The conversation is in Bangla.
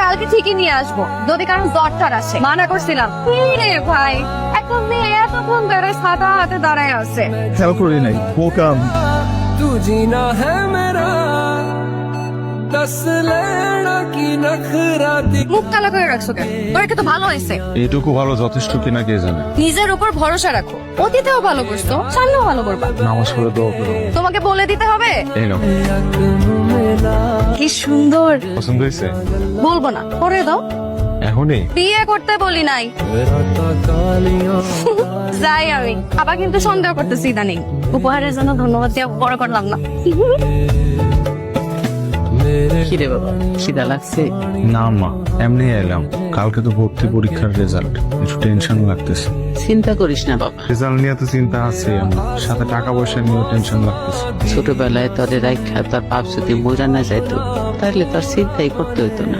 কালকে ঠিকই নিয়ে আসব যদি কারণ জ্বরটার আসে। মানা করছিলাম। রে ভাই? এখন মেয়ে ধরে সাদা হাতে দাঁড়ায় আছে? করি নাই তুজি না মেরা লেনা কি মুখ কালো করে রাখছো কেন? তোরা কিন্তু ভালো হয়েছে? এটুকু ভালো যথেষ্ট কিনা কে জানে? নিজের উপর ভরসা রাখো। অতীতেও ভালো করছ সামনেও ভালো করবা। নামাজ দোয়া তোমাকে বলে দিতে হবে? এই নাও। কি সুন্দর। পছন্দ হয়েছে? বলব না পরে দাও। এখনই? বিয়ে করতে বলি নাই। যাই আমি। আবার কিন্তু সন্দেহ করতেছি ইদানিং। উপহারের জন্য ধন্যবাদ দিয়ে বড় করলাম না। मेरे কিরে বাবা খিদা লাগছে। না মা এমনি এলাম। কালকে তো ভর্তি পরীক্ষার রেজাল্ট একটু টেনশন লাগতেছে। চিন্তা করিস না বাবা। রেজাল্ট নিয়ে তো চিন্তা আছে আমার। সাথে টাকা পয়সা নিয়েও টেনশন লাগতেছে। ছোটবেলায় তাদের রাইখা তোর পাপ যদি মরা না যাইতো তাহলে তার চিন্তাই করতে হইতো না।